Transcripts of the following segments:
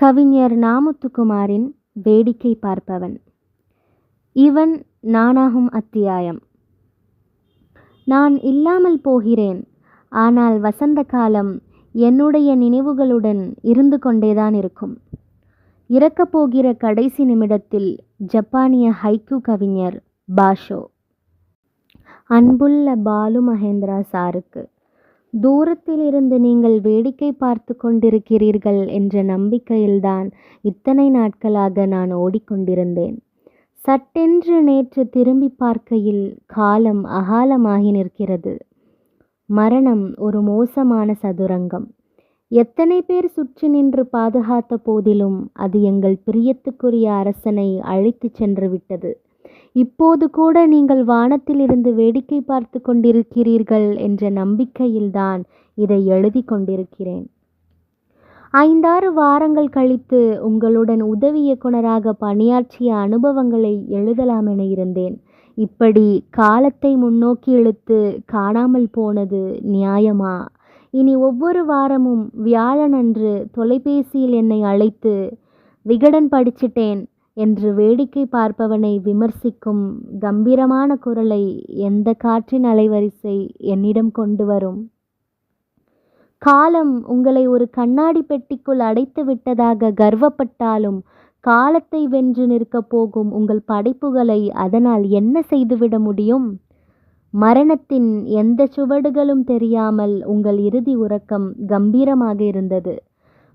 கவிஞர் நாமுத்துக்குமாரின் வேடிக்கை பார்ப்பவன். இவன் நானாகும் அத்தியாயம். நான் இல்லாமல் போகிறேன். ஆனால் வசந்த காலம் என்னுடைய நினைவுகளுடன் இருந்து கொண்டேதான் இருக்கும். இறக்கப் போகிற கடைசி நிமிடத்தில் ஜப்பானிய ஹைக்கூ கவிஞர் பாஷோ. அன்புள்ள பாலு மகேந்திரா சாருக்கு தூரத்திலிருந்து நீங்கள் வேடிக்கை பார்த்து கொண்டிருக்கிறீர்கள் என்ற நம்பிக்கையில்தான் இத்தனை நாட்களாக நான் ஓடிக்கொண்டிருந்தேன். சட்டென்று நேற்று திரும்பி பார்க்கையில் காலம் அகாலமாகி நிற்கிறது. மரணம் ஒரு மோசமான சதுரங்கம். எத்தனை பேர் சுற்றி நின்று பாதுகாத்த போதிலும் அது எங்கள் பிரியத்துக்குரிய அரசனை அழைத்துச் சென்று விட்டது. இப்போது கூட நீங்கள் வானத்திலிருந்து வேடிக்கை பார்த்து கொண்டிருக்கிறீர்கள் என்ற நம்பிக்கையில்தான் இதை எழுதி கொண்டிருக்கிறேன். ஐந்தாறு வாரங்கள் கழித்து உங்களுடன் உதவி இயக்குனராக பணியாற்றிய அனுபவங்களை எழுதலாம் என இருந்தேன். இப்படி காலத்தை முன்னோக்கி இழுத்து காணாமல் போனது நியாயமா? இனி ஒவ்வொரு வாரமும் வியாழனன்று தொலைபேசியில் என்னை அழைத்து விகடன் படிச்சிட்டேன். என்று வேடிக்கை பார்ப்பவனை விமர்சிக்கும் கம்பீரமான குரலை எந்த காற்றின் அலைவரிசை என்னிடம் கொண்டு வரும்? காலம் உங்களை ஒரு கண்ணாடி பெட்டிக்குள் அடைத்து விட்டதாக கர்வப்பட்டாலும் காலத்தை வென்று நிற்கப் போகும் உங்கள் படைப்புகளை அதனால் என்ன செய்துவிட முடியும்? மரணத்தின் எந்த சுவடுகளும் தெரியாமல் உங்கள் இறுதி உறக்கம் கம்பீரமாக இருந்தது.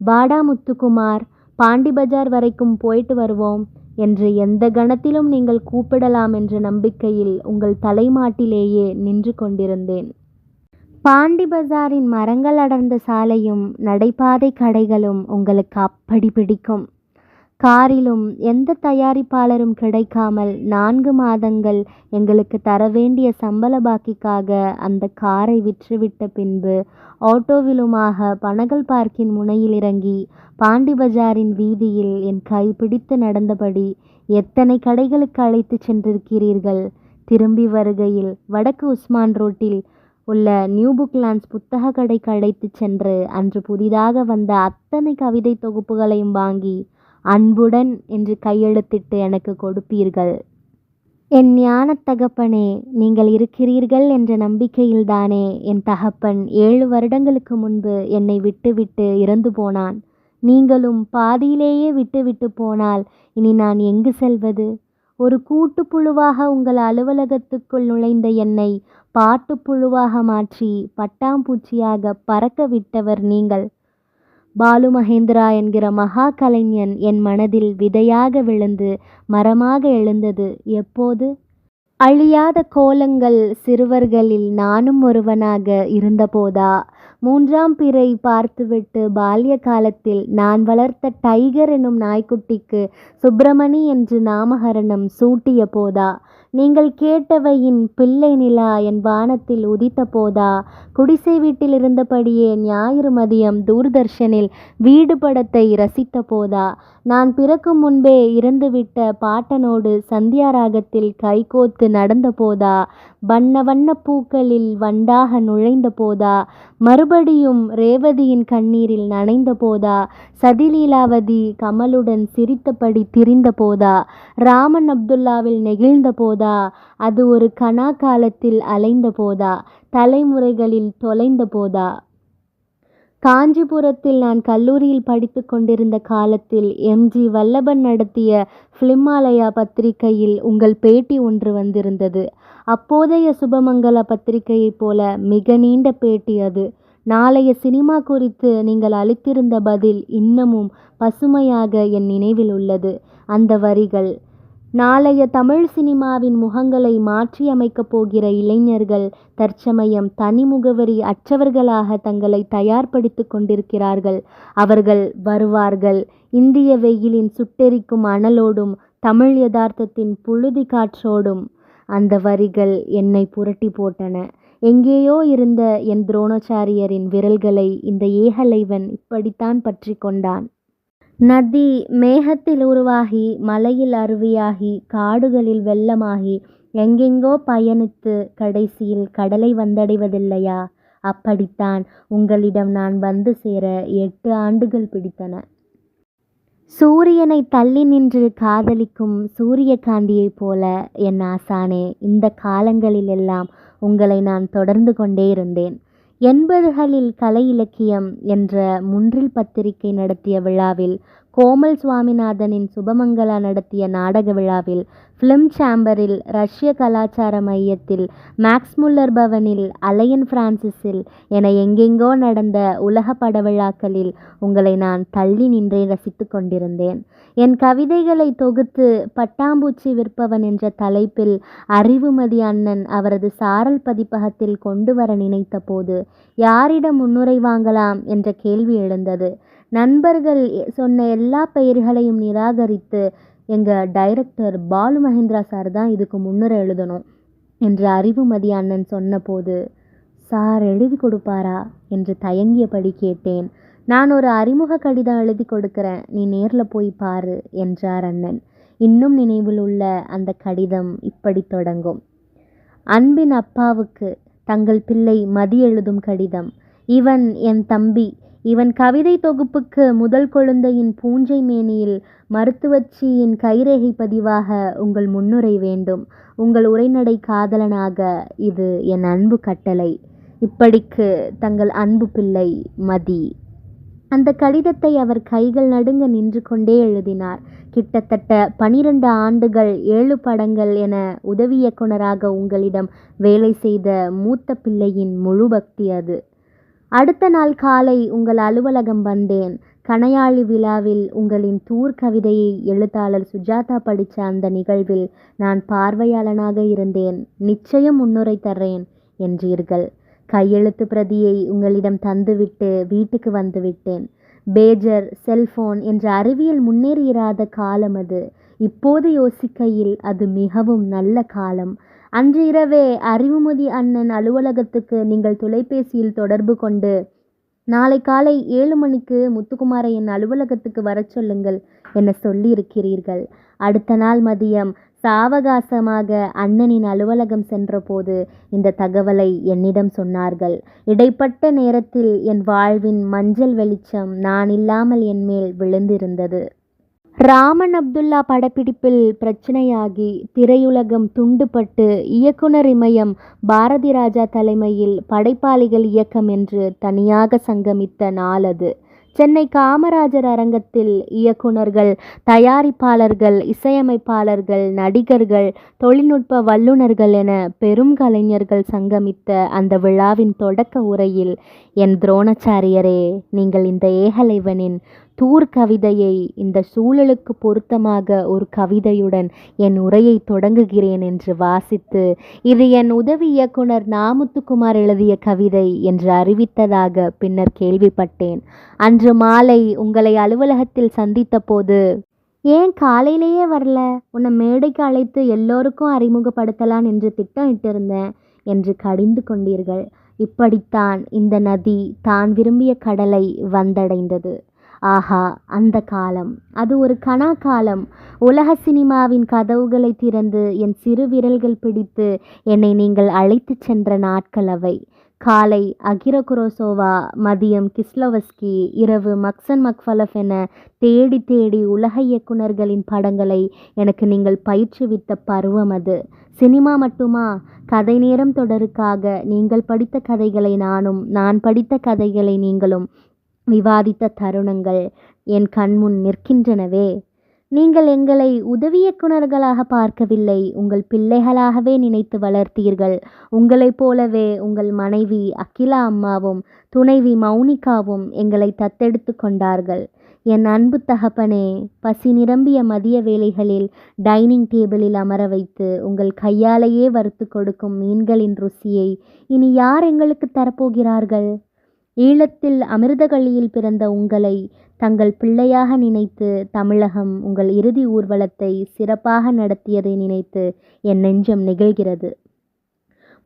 பாடா முத்துக்குமார் பாண்டி பஜார் வரைக்கும் போயிட்டு வருவோம் என்று எந்த கணத்திலும் நீங்கள் கூப்பிடலாம் என்ற நம்பிக்கையில் உங்கள் தலைமாட்டிலேயே நின்று கொண்டிருந்தேன். பாண்டி பஜாரின் மரங்கள் அடர்ந்த சாலையும் நடைபாதை கடைகளும் உங்களுக்கு அப்படி பிடிக்கும். காரிலும் எந்த தயாரிப்பாளரும் கிடைக்காமல் நான்கு மாதங்கள் எங்களுக்கு தர வேண்டிய சம்பள பாக்கிக்காக அந்த காரை விற்றுவிட்ட பின்பு ஆட்டோவிலுமாக பனகல் பார்க்கின் முனையில் இறங்கி பாண்டி பஜாரின் வீதியில் என் கை பிடித்து நடந்தபடி எத்தனை கடைகளுக்கு அழைத்து சென்றிருக்கிறீர்கள்? திரும்பி வருகையில் வடக்கு உஸ்மான் ரோட்டில் உள்ள நியூ புக்லாண்ட்ஸ் புத்தக கடைக்கு அழைத்து சென்று அன்று புதிதாக வந்த அத்தனை கவிதை தொகுப்புகளையும் வாங்கி அன்புடன் என்று கையெழுத்திட்டு எனக்கு கொடுப்பீர்கள். என் ஞான தகப்பனே நீங்கள் இருக்கிறீர்கள் என்ற நம்பிக்கையில்தானே என் தகப்பன் ஏழு வருடங்களுக்கு முன்பு என்னை விட்டுவிட்டு இறந்து போனான். நீங்களும் பாதியிலேயே விட்டுவிட்டு போனால் இனி நான் எங்கு செல்வது? ஒரு கூட்டுப்புழுவாக உங்கள் அலுவலகத்துக்குள் நுழைந்த என்னை பாட்டுப்புழுவாக மாற்றி பட்டாம்பூச்சியாக பறக்க விட்டவர் நீங்கள். பாலு மகேந்திரா என்கிற மகா கலைஞன் என் மனதில் விதையாக விழுந்து மரமாக எழுந்தது. எப்போது? அழியாத கோலங்கள் சிறுவர்களில் நானும் ஒருவனாக இருந்தபோதா? மூன்றாம் பிறை பார்த்துவிட்டு பால்ய காலத்தில் நான் வளர்த்த டைகர் எனும் நாய்க்குட்டிக்கு சுப்பிரமணி என்று நாமகரணம் சூட்டிய போதா? நீங்கள் கேட்டவையின் பிள்ளை நிலா என் வானத்தில் உதித்த போதா குடிசை வீட்டில் இருந்தபடியே ஞாயிறு மதியம் தூர்தர்ஷனில் வீடு படத்தை ரசித்த போதா நான் பிறக்கும் முன்பே இறந்துவிட்ட பாட்டனோடு சந்தியா ராகத்தில் கைகோத்து நடந்த போதா வண்ண வண்ண பூக்களில் வண்டாக நுழைந்த போதா மறுபடியும் ரேவதியின் கண்ணீரில் நனைந்த போதா சதிலீலாவதி கமலுடன் சிரித்தபடி திரிந்த போதா ராமன் அப்துல்லாவில் நெகிழ்ந்த போதா அது ஒரு கனா காலத்தில் அலைந்த போதா? தலைமுறைகளில் தொலைந்த போதா? காஞ்சிபுரத்தில் நான் கல்லூரியில் படித்து கொண்டிருந்த காலத்தில் எம்ஜி வல்லபன் நடத்திய ஃபிலிமாலயா பத்திரிகையில் உங்கள் பேட்டி ஒன்று வந்திருந்தது. அப்போதைய சுபமங்கல பத்திரிகையைப் போல மிக நீண்ட பேட்டி அது. நாளைய சினிமா குறித்து நீங்கள் அளித்திருந்த பதில் இன்னமும் பசுமையாக என் நினைவில் உள்ளது. அந்த வரிகள் நாளைய தமிழ் சினிமாவின் முகங்களை மாற்றியமைக்கப் போகிற இளைஞர்கள் தற்சமயம் தனி முகவரி அற்றவர்களாக தங்களை தயார்படுத்தி கொண்டிருக்கிறார்கள். அவர்கள் வருவார்கள். இந்திய வெயிலின் சுட்டெரிக்கும் அனலோடும் தமிழ் யதார்த்தத்தின் புழுதி காற்றோடும் அந்த வரிகள் என்னை புரட்டி போட்டன. எங்கேயோ இருந்த என் துரோணாச்சாரியரின் விரல்களை இந்த ஏகலைவன் இப்படித்தான் பற்றி கொண்டான். நதி மேகத்தில் உருவாகி மலையில் அருவியாகி காடுகளில் வெள்ளமாகி எங்கெங்கோ பயணித்து கடைசியில் கடலை வந்தடைவதில்லையா? அப்படித்தான் உங்களிடம் நான் வந்து சேர எட்டு ஆண்டுகள் பிடித்தன. சூரியனை தள்ளி நின்று காதலிக்கும் சூரியகாந்தியைப் போல என் ஆசானே இந்த காலங்களிலெல்லாம் உங்களை நான் தொடர்ந்து கொண்டே இருந்தேன். எண்பதுகளில் கலை இலக்கியம் என்ற முன்றில் பத்திரிகை நடத்திய விழாவில் கோமல் சுவாமிநாதனின் சுபமங்களா நடத்திய நாடக விழாவில் ஃபிலிம் சேம்பரில் ரஷ்ய கலாச்சார மையத்தில் மேக்ஸ் முல்லர் பவனில் அலையன் பிரான்சிஸில் என எங்கெங்கோ நடந்த உலக பட விழாக்களில் உங்களை நான் தள்ளி நின்றே ரசித்து கொண்டிருந்தேன். என் கவிதைகளை தொகுத்து பட்டாம்பூச்சி விற்பவன் என்ற தலைப்பில் அறிவுமதி அண்ணன் அவரது சாரல் பதிப்பகத்தில் கொண்டு வர நினைத்த போது யாரிடம் முன்னுரை வாங்கலாம்? என்ற கேள்வி எழுந்தது. நண்பர்கள் சொன்ன எல்லா பெயர்களையும் நிராகரித்து எங்கள் டைரக்டர் பாலு மகேந்திரா சார் தான் இதுக்கு முன்னுரை எழுதணும் என்று அறிவுமதி அண்ணன் சொன்னபோது சார் எழுதி கொடுப்பாரா? என்று தயங்கியபடி கேட்டேன். நான் ஒரு அறிமுக கடிதம் எழுதி கொடுக்கிறேன். நீ நேரில் போய் பாரு என்றார் அண்ணன். இன்னும் நினைவில் உள்ள அந்த கடிதம் இப்படி தொடங்கும். அன்பின் அப்பாவுக்கு தங்கள் பிள்ளை மதி எழுதும் கடிதம். இவன் என் தம்பி இவன் கவிதை தொகுப்புக்கு முதல் குழந்தையின் பூஞ்சை மேனியில் மருத்துவச்சியின் கைரேகை பதிவாக உங்கள் முன்னுரை வேண்டும். உங்கள் உரைநடை காதலனாக இது என் அன்பு கட்டளை. இப்படிக்கு தங்கள் அன்பு பிள்ளை மதி. அந்த கடிதத்தை அவர் கைகள் நடுங்க நின்று கொண்டே எழுதினார். கிட்டத்தட்ட பனிரெண்டு ஆண்டுகள் ஏழு படங்கள் என உதவி இயக்குனராக உங்களிடம் வேலை செய்த மூத்த பிள்ளையின் முழு பக்தி அது. அடுத்த நாள் காலை உங்கள் அலுவலகம் வந்தேன். கணையாழி விழாவில் உங்களின் தூர் கவிதையை எழுத்தாளர் சுஜாதா படித்த அந்த நிகழ்வில் நான் பார்வையாளனாக இருந்தேன். நிச்சயம் முன்னுரை தர்றேன் என்றீர்கள். கையெழுத்து பிரதியை உங்களிடம் தந்துவிட்டு வீட்டுக்கு வந்துவிட்டேன். பேஜர் செல்போன் என்ற அறிவியல் முன்னேறியிராத காலம் அது. இப்போது யோசிக்கையில் அது மிகவும் நல்ல காலம். அன்று இரவே அறிவுமதி அண்ணன் அலுவலகத்துக்கு நீங்கள் தொலைபேசியில் தொடர்பு கொண்டு நாளை காலை ஏழு மணிக்கு முத்துக்குமாரை என் அலுவலகத்துக்கு வரச் சொல்லுங்கள் என சொல்லியிருக்கிறீர்கள். அடுத்த நாள் மதியம் சாவகாசமாக அண்ணனின் அலுவலகம் சென்றபோது இந்த தகவலை என்னிடம் சொன்னார்கள். இடைப்பட்ட நேரத்தில் என் வாழ்வின் மஞ்சள் வெளிச்சம் நான் இல்லாமல் என் மேல் விழுந்திருந்தது. ராமன் அப்துல்லா படப்பிடிப்பில் பிரச்சனையாகி திரையுலகம் துண்டுபட்டு இயக்குனர் இமயம் பாரதி ராஜா தலைமையில் படைப்பாளிகள் இயக்கம் என்று தனியாக சங்கமித்த நாளது. சென்னை காமராஜர் அரங்கத்தில் இயக்குனர்கள் தயாரிப்பாளர்கள் இசையமைப்பாளர்கள் நடிகர்கள் தொழில்நுட்ப வல்லுநர்கள் என பெரும் கலைஞர்கள் சங்கமித்த அந்த விழாவின் தொடக்க உரையில் என் துரோணாச்சாரியரே நீங்கள் இந்த ஏகலைவனின் தூர் கவிதையை இந்த சூழலுக்கு பொருத்தமாக ஒரு கவிதையுடன் என் உரையை தொடங்குகிறேன் என்று வாசித்து இது என் உதவி இயக்குனர் நாமுத்துக்குமார் எழுதிய கவிதை என்று அறிவித்ததாக பின்னர் கேள்விப்பட்டேன். அன்று மாலை உங்களை அலுவலகத்தில் சந்தித்த போது ஏன் காலையிலேயே வரல? உன்னை மேடைக்கு அழைத்து எல்லோருக்கும் அறிமுகப்படுத்தலாம் என்று திட்டமிட்டிருந்தேன் என்று கடிந்து கொண்டீர்கள். இப்படித்தான் இந்த நதி தான் விரும்பிய கடலை வந்தடைந்தது. ஆஹா அந்த காலம். அது ஒரு கனா காலம் உலக சினிமாவின் கதவுகளை திறந்து என் சிறு விரல்கள் பிடித்து என்னை நீங்கள் அழைத்துச் சென்ற நாட்கள் அவை. காலை அகிர குரோசோவா மதியம் கிஸ்லவஸ்கி இரவு மக்சன் மக்ஃபலஃப் என தேடி தேடி உலக இயக்குனர்களின் படங்களை எனக்கு நீங்கள் பயிற்றுவித்த பருவம் அது. சினிமா மட்டுமா? கதை நேரம் தொடருக்காக நீங்கள் படித்த கதைகளை நானும் நான் படித்த கதைகளை நீங்களும் விவாதித்த தருணங்கள் என் கண்முன் நிற்கின்றனவே. நீங்கள் எங்களை உதவி இயக்குனர்களாக பார்க்கவில்லை. உங்கள் பிள்ளைகளாகவே நினைத்து வளர்த்தீர்கள். உங்களைப் போலவே உங்கள் மனைவி அகிலா அம்மாவும் துணைவி மௌனிகாவும் எங்களை தத்தெடுத்து கொண்டார்கள். என் அன்பு தகப்பனே பசி நிரம்பிய மதிய வேளைகளில் டைனிங் டேபிளில் அமர வைத்து உங்கள் கையாலேயே வறுத்து கொடுக்கும் மீன்களின் ருசியை இனி யார் எங்களுக்கு தரப்போகிறார்கள்? ஈழத்தில் அமிர்தகளியில் பிறந்த உங்களை தங்கள் பிள்ளையாக நினைத்து தமிழகம் உங்கள் இறுதி ஊர்வலத்தை சிறப்பாக நடத்தியதை நினைத்து என் நெஞ்சம் நெகிழ்கிறது.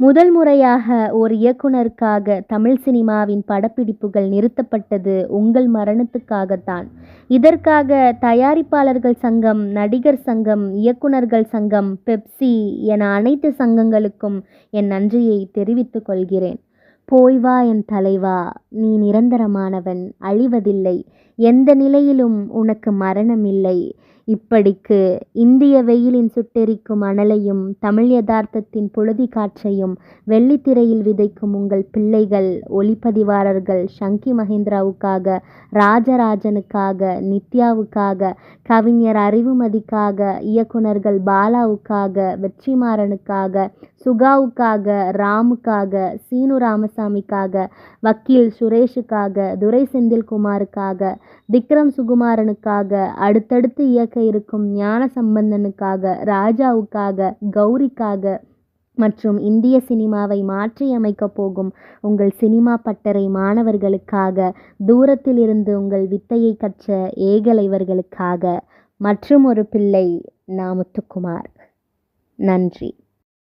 முதல் முறையாக ஓர் இயக்குனருக்காக தமிழ் சினிமாவின் படப்பிடிப்புகள் நிறுத்தப்பட்டது உங்கள் மரணத்துக்காகத்தான். இதற்காக தயாரிப்பாளர்கள் சங்கம் நடிகர் சங்கம் இயக்குனர்கள் சங்கம் பெப்சி என அனைத்து சங்கங்களுக்கும் என் நன்றியை தெரிவித்துக் கொள்கிறேன். போய் வா என் தலைவா நீ நிரந்தரமானவன் அழிவதில்லை. எந்த நிலையிலும் உனக்கு மரணம் இல்லை இப்படிக்கு இந்திய வெயிலின் சுட்டெரிக்கும் அனலையும் தமிழ் யதார்த்தத்தின் புழுதி காற்றையும் வெள்ளித்திரையில் விதைக்கும் உங்கள் பிள்ளைகள் ஒளிப்பதிவாளர்கள் சங்கி மகேந்திராவுக்காக ராஜராஜனுக்காக நித்யாவுக்காக கவிஞர் அறிவுமதிக்காக இயக்குனர்கள் பாலாவுக்காக வெற்றிமாறனுக்காக சுகாவுக்காக ராமுக்காக சீனு ராமசாமிக்காக வக்கீல் சுரேஷுக்காக துரை செந்தில்குமாருக்காக விக்ரம் சுகுமாரனுக்காக அடுத்தடுத்து இயக்க இருக்கும் ஞான சம்பந்தனுக்காக ராஜாவுக்காக கௌரிக்காக மற்றும் இந்திய சினிமாவை மாற்றியமைக்கப் போகும் உங்கள் சினிமா பட்டறை மாணவர்களுக்காக தூரத்தில் இருந்து உங்கள் வித்தையை கற்ற ஏகலைவர்களுக்காக மற்றும் ஒரு பிள்ளை நா முத்துக்குமார் நன்றி.